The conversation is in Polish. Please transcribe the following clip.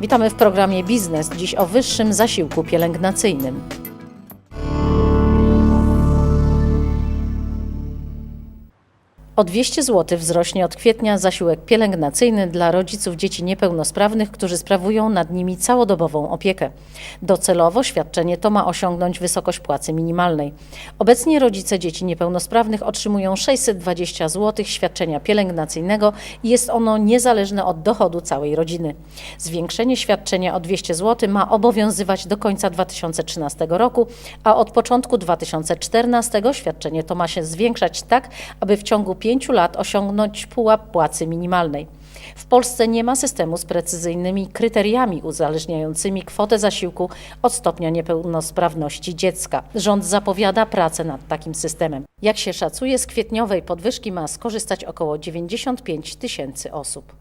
Witamy w programie Biznes, dziś o wyższym zasiłku pielęgnacyjnym. O 200 zł wzrośnie od kwietnia zasiłek pielęgnacyjny dla rodziców dzieci niepełnosprawnych, którzy sprawują nad nimi całodobową opiekę. Docelowo świadczenie to ma osiągnąć wysokość płacy minimalnej. Obecnie rodzice dzieci niepełnosprawnych otrzymują 620 zł świadczenia pielęgnacyjnego i jest ono niezależne od dochodu całej rodziny. Zwiększenie świadczenia o 200 zł ma obowiązywać do końca 2013 roku, a od początku 2014 świadczenie to ma się zwiększać tak, aby w ciągu 5 lat osiągnąć pułap płacy minimalnej. W Polsce nie ma systemu z precyzyjnymi kryteriami uzależniającymi kwotę zasiłku od stopnia niepełnosprawności dziecka. Rząd zapowiada pracę nad takim systemem. Jak się szacuje, z kwietniowej podwyżki ma skorzystać około 95 tysięcy osób.